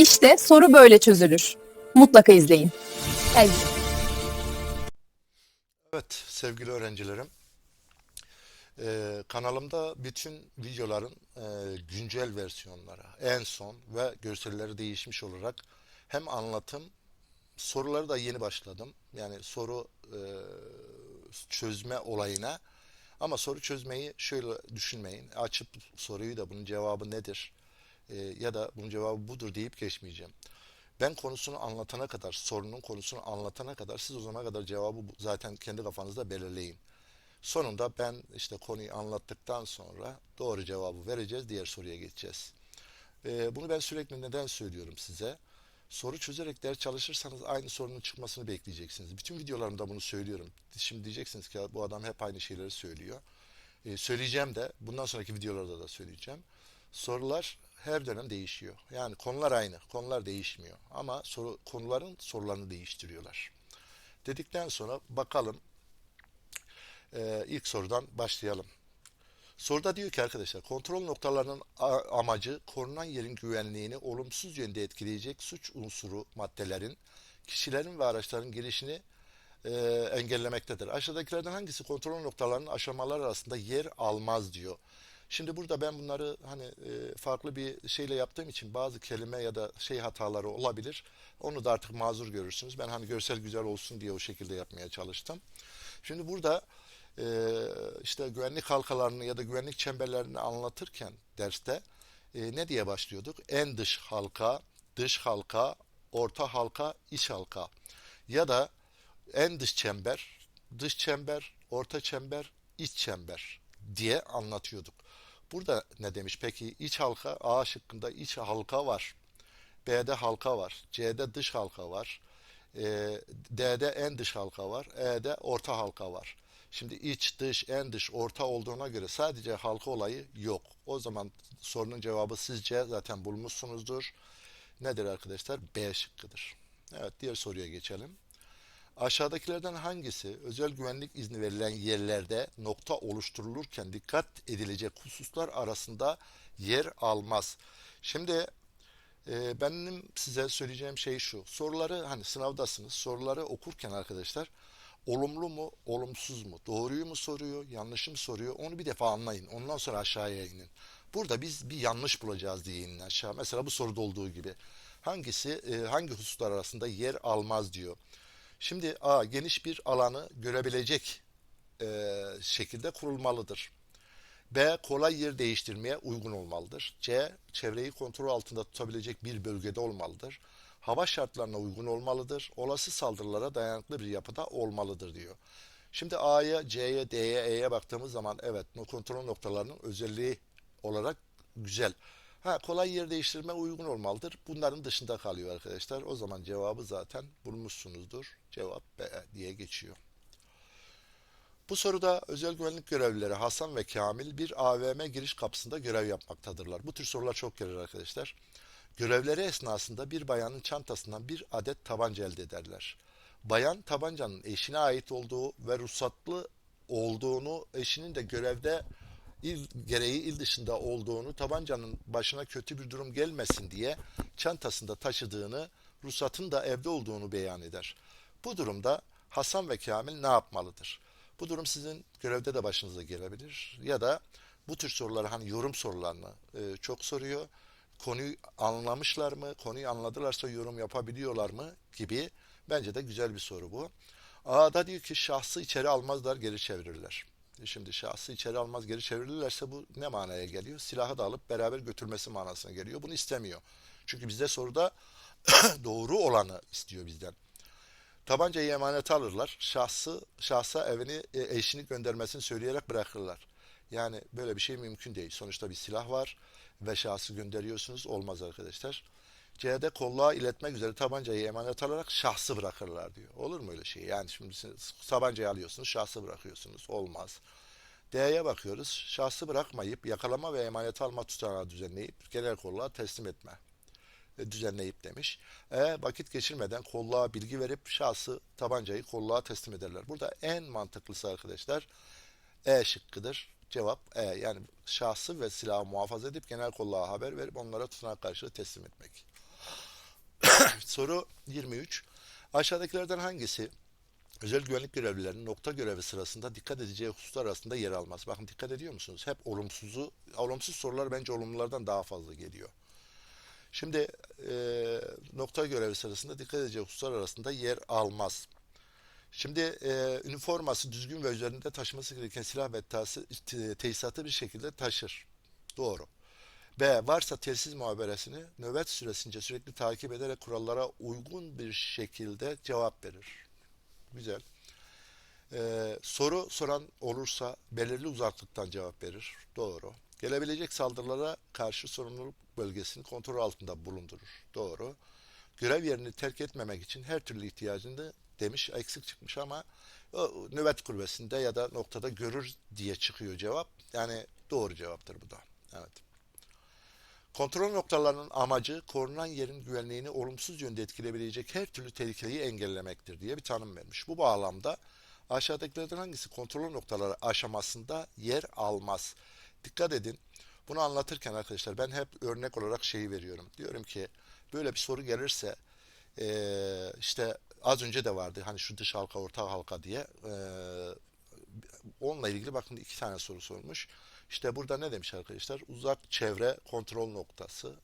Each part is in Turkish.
İşte soru böyle çözülür. Mutlaka izleyin. Evet. Evet sevgili öğrencilerim. Ee, kanalımda bütün videoların e, güncel versiyonları, en son ve görselleri değişmiş olarak hem anlatım, soruları da yeni başladım. Yani soru e, çözme olayına. Ama soru çözmeyi şöyle düşünmeyin. Açıp soruyu da bunun cevabı nedir? E, ya da bunun cevabı budur deyip geçmeyeceğim. Ben konusunu anlatana kadar, sorunun konusunu anlatana kadar siz o zamana kadar cevabı zaten kendi kafanızda belirleyin. Sonunda ben işte konuyu anlattıktan sonra doğru cevabı vereceğiz, diğer soruya geçeceğiz. Ee, bunu ben sürekli neden söylüyorum size? Soru çözerek ders çalışırsanız aynı sorunun çıkmasını bekleyeceksiniz. Bütün videolarımda bunu söylüyorum. Şimdi diyeceksiniz ki "Ya bu adam hep aynı şeyleri söylüyor. Ee, söyleyeceğim de, bundan sonraki videolarda da söyleyeceğim. Sorular her dönem değişiyor. Yani konular aynı, konular değişmiyor. Ama soru, konuların sorularını değiştiriyorlar. Dedikten sonra bakalım ee, ilk sorudan başlayalım. Soruda diyor ki arkadaşlar kontrol noktalarının amacı korunan yerin güvenliğini olumsuz yönde etkileyecek suç unsuru maddelerin kişilerin ve araçların girişini e, engellemektedir. Aşağıdakilerden hangisi kontrol noktalarının aşamalar arasında yer almaz diyor. Şimdi burada ben bunları hani e, farklı bir şeyle yaptığım için bazı kelime ya da şey hataları olabilir. Onu da artık mazur görürsünüz. Ben hani görsel güzel olsun diye o şekilde yapmaya çalıştım. Şimdi burada e, işte güvenlik halkalarını ya da güvenlik çemberlerini anlatırken derste e, ne diye başlıyorduk? En dış halka, dış halka, orta halka, iç halka. Ya da en dış çember, dış çember, orta çember, iç çember diye anlatıyorduk. Burada ne demiş peki? İç halka A şıkkında iç halka var. B'de halka var. C'de dış halka var. E, D'de en dış halka var. E'de orta halka var. Şimdi iç, dış, en dış, orta olduğuna göre sadece halka olayı yok. O zaman sorunun cevabı sizce zaten bulmuşsunuzdur. Nedir arkadaşlar? B şıkkıdır. Evet diğer soruya geçelim. Aşağıdakilerden hangisi özel güvenlik izni verilen yerlerde nokta oluşturulurken dikkat edilecek hususlar arasında yer almaz? Şimdi e, benim size söyleyeceğim şey şu. Soruları hani sınavdasınız. Soruları okurken arkadaşlar olumlu mu, olumsuz mu, doğruyu mu soruyor, yanlışı mı soruyor onu bir defa anlayın. Ondan sonra aşağıya inin. Burada biz bir yanlış bulacağız diye inin aşağı. Mesela bu soruda olduğu gibi. Hangisi, e, hangi hususlar arasında yer almaz diyor. Şimdi A. Geniş bir alanı görebilecek e, şekilde kurulmalıdır. B. Kolay yer değiştirmeye uygun olmalıdır. C. Çevreyi kontrol altında tutabilecek bir bölgede olmalıdır. Hava şartlarına uygun olmalıdır. Olası saldırılara dayanıklı bir yapıda olmalıdır diyor. Şimdi A'ya, C'ye, D'ye, E'ye baktığımız zaman evet kontrol noktalarının özelliği olarak güzel. Ha kolay yer değiştirme uygun olmalıdır. Bunların dışında kalıyor arkadaşlar. O zaman cevabı zaten bulmuşsunuzdur. Cevap B diye geçiyor. Bu soruda özel güvenlik görevlileri Hasan ve Kamil bir AVM giriş kapısında görev yapmaktadırlar. Bu tür sorular çok gelir arkadaşlar. Görevleri esnasında bir bayanın çantasından bir adet tabanca elde ederler. Bayan tabancanın eşine ait olduğu ve ruhsatlı olduğunu, eşinin de görevde il gereği il dışında olduğunu, tabancanın başına kötü bir durum gelmesin diye çantasında taşıdığını, ruhsatın da evde olduğunu beyan eder. Bu durumda Hasan ve Kamil ne yapmalıdır? Bu durum sizin görevde de başınıza gelebilir ya da bu tür soruları hani yorum sorularını e, çok soruyor. Konuyu anlamışlar mı? Konuyu anladılarsa yorum yapabiliyorlar mı? Gibi. Bence de güzel bir soru bu. A'da diyor ki şahsı içeri almazlar geri çevirirler. Şimdi şahsı içeri almaz geri çevirirlerse bu ne manaya geliyor? Silahı da alıp beraber götürmesi manasına geliyor. Bunu istemiyor. Çünkü bizde soruda doğru olanı istiyor bizden. Tabancayı emanete alırlar. Şahsı, şahsa evini, e, eşini göndermesini söyleyerek bırakırlar. Yani böyle bir şey mümkün değil. Sonuçta bir silah var ve şahsı gönderiyorsunuz. Olmaz arkadaşlar. C'de kolluğa iletmek üzere tabancayı emanet alarak şahsı bırakırlar diyor. Olur mu öyle şey? Yani şimdi siz tabancayı alıyorsunuz, şahsı bırakıyorsunuz. Olmaz. D'ye bakıyoruz. Şahsı bırakmayıp yakalama ve emanet alma tutanağı düzenleyip genel kolluğa teslim etme e, düzenleyip demiş. E, vakit geçirmeden kolluğa bilgi verip şahsı tabancayı kolluğa teslim ederler. Burada en mantıklısı arkadaşlar E şıkkıdır. Cevap E. Yani şahsı ve silahı muhafaza edip genel kolluğa haber verip onlara tutanak karşılığı teslim etmek. Soru 23. Aşağıdakilerden hangisi özel güvenlik görevlilerinin nokta görevi sırasında dikkat edeceği hususlar arasında yer almaz? Bakın dikkat ediyor musunuz? Hep olumsuzu, olumsuz sorular bence olumlulardan daha fazla geliyor. Şimdi e, nokta görevi sırasında dikkat edeceği hususlar arasında yer almaz. Şimdi e, üniforması düzgün ve üzerinde taşıması gereken silah ve tesisatı bir şekilde taşır. Doğru. B. Varsa telsiz muhaberesini nöbet süresince sürekli takip ederek kurallara uygun bir şekilde cevap verir. Güzel. Ee, soru soran olursa belirli uzaklıktan cevap verir. Doğru. Gelebilecek saldırılara karşı sorumluluk bölgesini kontrol altında bulundurur. Doğru. Görev yerini terk etmemek için her türlü ihtiyacını demiş eksik çıkmış ama o nöbet kulübesinde ya da noktada görür diye çıkıyor cevap. Yani doğru cevaptır bu da. Evet. Kontrol noktalarının amacı korunan yerin güvenliğini olumsuz yönde etkileyebilecek her türlü tehlikeyi engellemektir diye bir tanım vermiş. Bu bağlamda aşağıdakilerden hangisi kontrol noktaları aşamasında yer almaz? Dikkat edin. Bunu anlatırken arkadaşlar ben hep örnek olarak şeyi veriyorum. Diyorum ki böyle bir soru gelirse eee, işte az önce de vardı hani şu dış halka orta halka diye eee, onunla ilgili bakın iki tane soru sormuş. İşte burada ne demiş arkadaşlar? Uzak çevre kontrol noktası,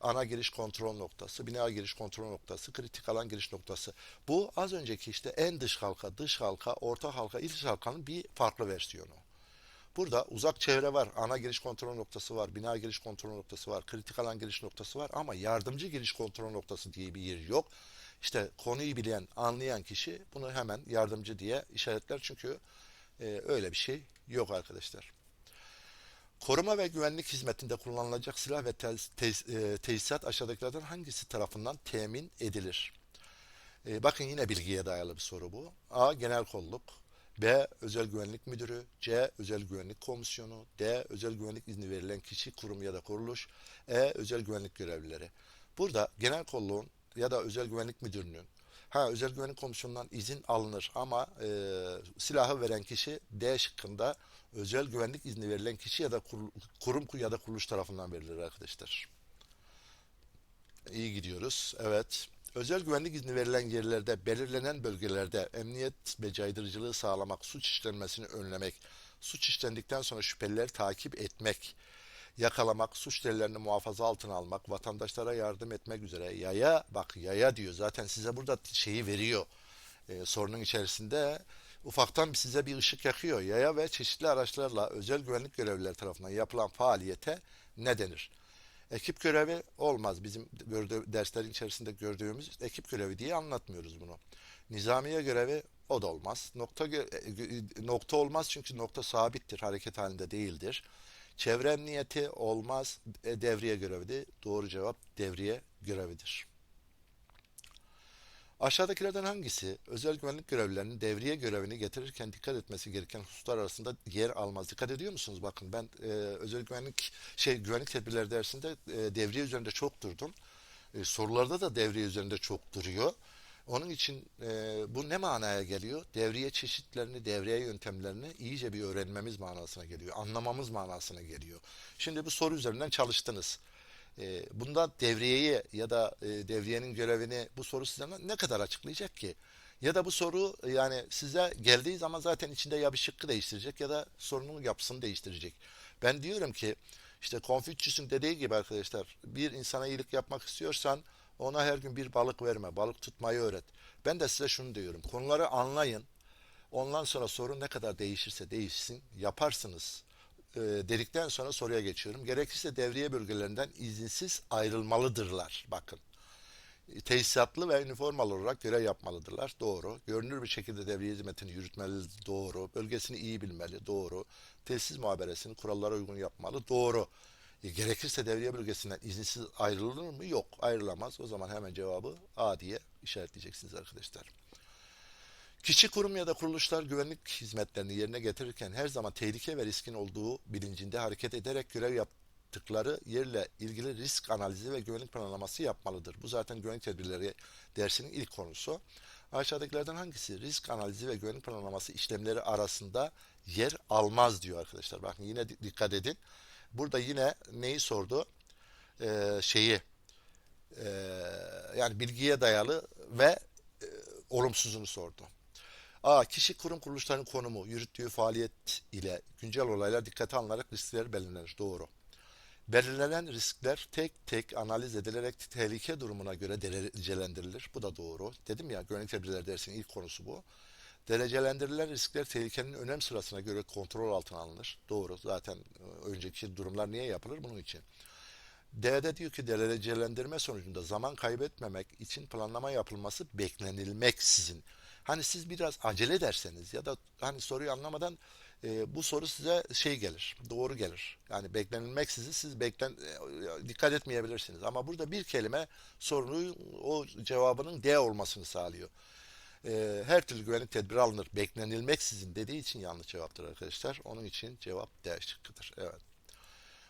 ana giriş kontrol noktası, bina giriş kontrol noktası, kritik alan giriş noktası. Bu az önceki işte en dış halka, dış halka, orta halka, iç halkanın bir farklı versiyonu. Burada uzak çevre var, ana giriş kontrol noktası var, bina giriş kontrol noktası var, kritik alan giriş noktası var ama yardımcı giriş kontrol noktası diye bir yer yok. İşte konuyu bilen, anlayan kişi bunu hemen yardımcı diye işaretler çünkü e, öyle bir şey yok arkadaşlar. Koruma ve güvenlik hizmetinde kullanılacak silah ve tes- tes- e, tesisat aşağıdakilerden hangisi tarafından temin edilir? E, bakın yine bilgiye dayalı bir soru bu. A. Genel kolluk. B. Özel güvenlik müdürü. C. Özel güvenlik komisyonu. D. Özel güvenlik izni verilen kişi, kurum ya da kuruluş. E. Özel güvenlik görevlileri. Burada genel kolluğun ya da özel güvenlik müdürünün ha özel güvenlik komisyonundan izin alınır ama e, silahı veren kişi D şıkkında özel güvenlik izni verilen kişi ya da kur- kurum ya da kuruluş tarafından verilir arkadaşlar. İyi gidiyoruz. Evet. Özel güvenlik izni verilen yerlerde, belirlenen bölgelerde emniyet ve caydırıcılığı sağlamak, suç işlenmesini önlemek, suç işlendikten sonra şüphelileri takip etmek, yakalamak, suç delillerini muhafaza altına almak, vatandaşlara yardım etmek üzere yaya, bak yaya diyor zaten size burada şeyi veriyor. Ee, sorunun içerisinde ufaktan size bir ışık yakıyor. Yaya ve çeşitli araçlarla özel güvenlik görevlileri tarafından yapılan faaliyete ne denir? Ekip görevi olmaz. Bizim gördüğü, derslerin içerisinde gördüğümüz ekip görevi diye anlatmıyoruz bunu. Nizamiye görevi o da olmaz. Nokta e, nokta olmaz çünkü nokta sabittir, hareket halinde değildir. Çevre emniyeti olmaz. E, devriye görevidir. Doğru cevap devriye görevidir. Aşağıdakilerden hangisi özel güvenlik görevlilerinin devriye görevini getirirken dikkat etmesi gereken hususlar arasında yer almaz? Dikkat ediyor musunuz? Bakın ben e, özel güvenlik şey güvenlik tedbirleri dersinde e, devriye üzerinde çok durdum. E, sorularda da devriye üzerinde çok duruyor. Onun için e, bu ne manaya geliyor? Devriye çeşitlerini, devriye yöntemlerini iyice bir öğrenmemiz manasına geliyor. Anlamamız manasına geliyor. Şimdi bu soru üzerinden çalıştınız. E, bunda devriyeyi ya da e, devriyenin görevini bu soru size ne kadar açıklayacak ki? Ya da bu soru e, yani size geldiği zaman zaten içinde ya bir şıkkı değiştirecek ya da sorunun yapısını değiştirecek. Ben diyorum ki işte Confucius'un dediği gibi arkadaşlar bir insana iyilik yapmak istiyorsan ona her gün bir balık verme, balık tutmayı öğret. Ben de size şunu diyorum. Konuları anlayın. Ondan sonra sorun ne kadar değişirse değişsin yaparsınız e, dedikten sonra soruya geçiyorum. Gerekirse devriye bölgelerinden izinsiz ayrılmalıdırlar. Bakın. E, Tesisatlı ve üniformalı olarak görev yapmalıdırlar. Doğru. Görünür bir şekilde devriye hizmetini yürütmeli. Doğru. Bölgesini iyi bilmeli. Doğru. Tesis muhaberesini kurallara uygun yapmalı. Doğru. E, gerekirse devriye bölgesinden izinsiz ayrılır mı? Yok. Ayrılamaz. O zaman hemen cevabı A diye işaretleyeceksiniz arkadaşlar. Kişi, kurum ya da kuruluşlar güvenlik hizmetlerini yerine getirirken her zaman tehlike ve riskin olduğu bilincinde hareket ederek görev yaptıkları yerle ilgili risk analizi ve güvenlik planlaması yapmalıdır. Bu zaten güvenlik tedbirleri dersinin ilk konusu. Aşağıdakilerden hangisi risk analizi ve güvenlik planlaması işlemleri arasında yer almaz diyor arkadaşlar. Bakın yine di- dikkat edin. Burada yine neyi sordu? Ee, şeyi ee, yani bilgiye dayalı ve e, olumsuzunu sordu. A. Kişi kurum kuruluşların konumu, yürüttüğü faaliyet ile güncel olaylar dikkate alınarak riskler belirlenir. Doğru. Belirlenen riskler tek tek analiz edilerek tehlike durumuna göre derecelendirilir. Bu da doğru. Dedim ya güvenlik tedbirleri dersinin ilk konusu bu. Derecelendirilen riskler tehlikenin önem sırasına göre kontrol altına alınır. Doğru. Zaten e, önceki durumlar niye yapılır? Bunun için. D'de diyor ki derecelendirme sonucunda zaman kaybetmemek için planlama yapılması beklenilmeksizin. Hani siz biraz acele ederseniz ya da hani soruyu anlamadan e, bu soru size şey gelir, doğru gelir. Yani beklenilmeksizin siz beklen e, dikkat etmeyebilirsiniz. Ama burada bir kelime sorunun o cevabının D olmasını sağlıyor. E, her türlü güvenlik tedbiri alınır. Beklenilmeksizin dediği için yanlış cevaptır arkadaşlar. Onun için cevap D şıkkıdır. Evet.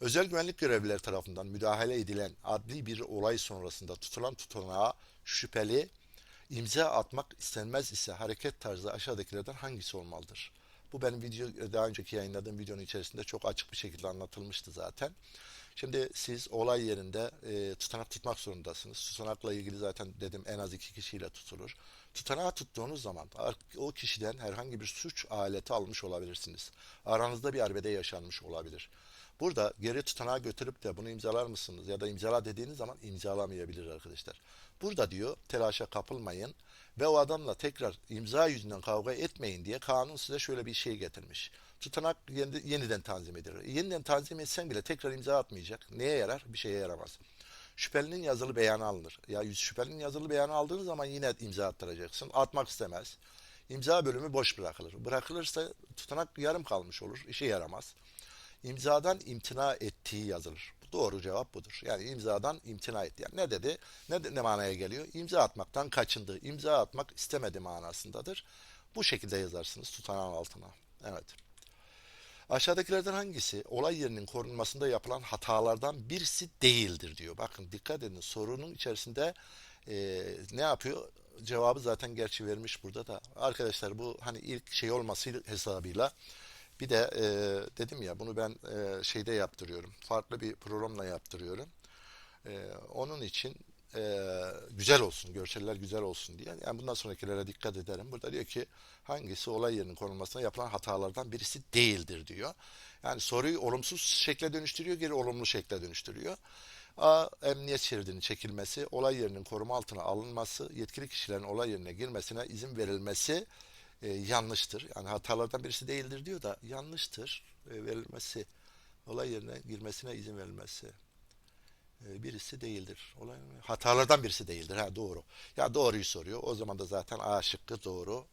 Özel güvenlik görevlileri tarafından müdahale edilen adli bir olay sonrasında tutulan tutanağa şüpheli imza atmak istenmez ise hareket tarzı aşağıdakilerden hangisi olmalıdır? Bu benim video daha önceki yayınladığım videonun içerisinde çok açık bir şekilde anlatılmıştı zaten. Şimdi siz olay yerinde e, tutanak tutmak zorundasınız. Tutanakla ilgili zaten dedim en az iki kişiyle tutulur. Tutanağı tuttuğunuz zaman o kişiden herhangi bir suç aleti almış olabilirsiniz. Aranızda bir arbede yaşanmış olabilir. Burada geri tutanağı götürüp de bunu imzalar mısınız ya da imzala dediğiniz zaman imzalamayabilir arkadaşlar. Burada diyor telaşa kapılmayın ve o adamla tekrar imza yüzünden kavga etmeyin diye kanun size şöyle bir şey getirmiş. Tutanak yeniden tanzim edilir. Yeniden tanzim etsen bile tekrar imza atmayacak. Neye yarar? Bir şeye yaramaz. Şüphelinin yazılı beyanı alınır. Ya şüphelinin yazılı beyanı aldığınız zaman yine imza attıracaksın. Atmak istemez. İmza bölümü boş bırakılır. Bırakılırsa tutanak yarım kalmış olur. İşe yaramaz imzadan imtina ettiği yazılır. Doğru cevap budur. Yani imzadan imtina etti. Yani ne dedi? Ne, ne manaya geliyor? İmza atmaktan kaçındı. İmza atmak istemedi manasındadır. Bu şekilde yazarsınız tutanağın altına. Evet. Aşağıdakilerden hangisi olay yerinin korunmasında yapılan hatalardan birisi değildir diyor. Bakın dikkat edin sorunun içerisinde e, ne yapıyor? Cevabı zaten gerçi vermiş burada da. Arkadaşlar bu hani ilk şey olması hesabıyla bir de e, dedim ya bunu ben e, şeyde yaptırıyorum. Farklı bir programla yaptırıyorum. E, onun için e, güzel olsun, görseller güzel olsun diye. Yani bundan sonrakilere dikkat ederim. Burada diyor ki hangisi olay yerinin konulmasına yapılan hatalardan birisi değildir diyor. Yani soruyu olumsuz şekle dönüştürüyor, geri olumlu şekle dönüştürüyor. A. Emniyet şeridinin çekilmesi, olay yerinin koruma altına alınması, yetkili kişilerin olay yerine girmesine izin verilmesi e, yanlıştır. Yani hatalardan birisi değildir diyor da yanlıştır e, verilmesi. Olay yerine girmesine izin verilmesi e, birisi değildir. Olay hatalardan birisi değildir. Ha doğru. Ya doğruyu soruyor. O zaman da zaten A şıkkı doğru.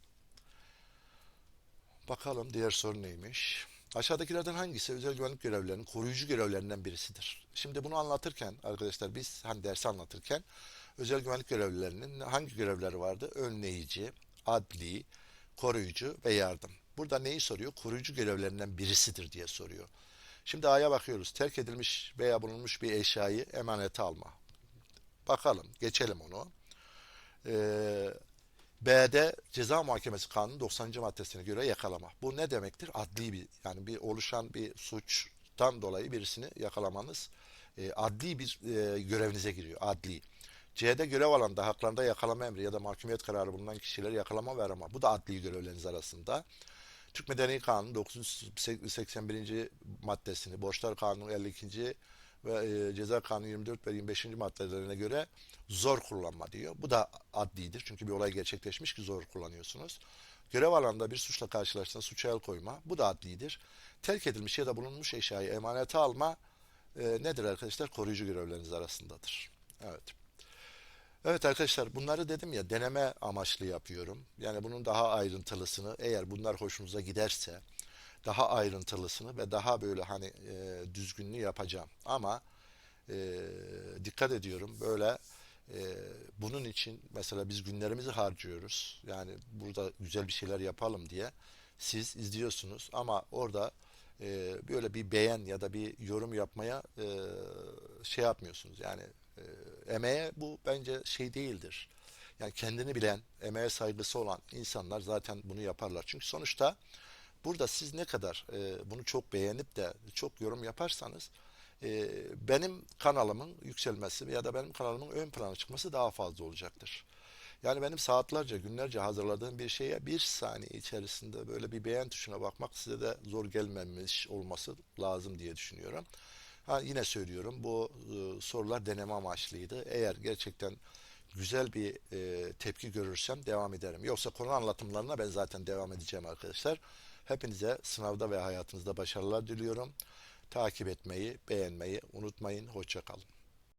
Bakalım diğer soru neymiş? Aşağıdakilerden hangisi özel güvenlik görevlilerinin koruyucu görevlerinden birisidir? Şimdi bunu anlatırken arkadaşlar biz hani dersi anlatırken özel güvenlik görevlilerinin hangi görevleri vardı? Önleyici, adli, koruyucu ve yardım. Burada neyi soruyor? Koruyucu görevlerinden birisidir diye soruyor. Şimdi A'ya bakıyoruz. Terk edilmiş veya bulunmuş bir eşyayı emanete alma. Bakalım. Geçelim onu. Ee, B'de ceza muhakemesi kanunu 90. maddesine göre yakalama. Bu ne demektir? Adli bir yani bir oluşan bir suçtan dolayı birisini yakalamanız e, adli bir e, görevinize giriyor. Adli. C'de görev alanda haklarında yakalama emri ya da mahkumiyet kararı bulunan kişileri yakalama ve arama. Bu da adli görevleriniz arasında. Türk Medeni Kanunu 981. maddesini, Borçlar Kanunu 52. ve e, Ceza Kanunu 24 ve 25. maddelerine göre zor kullanma diyor. Bu da adlidir. Çünkü bir olay gerçekleşmiş ki zor kullanıyorsunuz. Görev alanda bir suçla karşılaştığında suça el koyma. Bu da adlidir. Terk edilmiş ya da bulunmuş eşyayı emanete alma e, nedir arkadaşlar? Koruyucu görevleriniz arasındadır. Evet. Evet arkadaşlar bunları dedim ya deneme amaçlı yapıyorum. Yani bunun daha ayrıntılısını eğer bunlar hoşunuza giderse daha ayrıntılısını ve daha böyle hani e, düzgünlüğü yapacağım. Ama e, dikkat ediyorum böyle e, bunun için mesela biz günlerimizi harcıyoruz. Yani burada güzel bir şeyler yapalım diye siz izliyorsunuz ama orada e, böyle bir beğen ya da bir yorum yapmaya e, şey yapmıyorsunuz. Yani e, emeğe bu bence şey değildir. Yani kendini bilen, emeğe saygısı olan insanlar zaten bunu yaparlar. Çünkü sonuçta burada siz ne kadar e, bunu çok beğenip de çok yorum yaparsanız e, benim kanalımın yükselmesi ya da benim kanalımın ön plana çıkması daha fazla olacaktır. Yani benim saatlerce, günlerce hazırladığım bir şeye bir saniye içerisinde böyle bir beğen tuşuna bakmak size de zor gelmemiş olması lazım diye düşünüyorum. Ha, yine söylüyorum bu e, sorular deneme amaçlıydı. Eğer gerçekten güzel bir e, tepki görürsem devam ederim. Yoksa konu anlatımlarına ben zaten devam edeceğim arkadaşlar. Hepinize sınavda ve hayatınızda başarılar diliyorum. Takip etmeyi, beğenmeyi unutmayın. Hoşça kalın.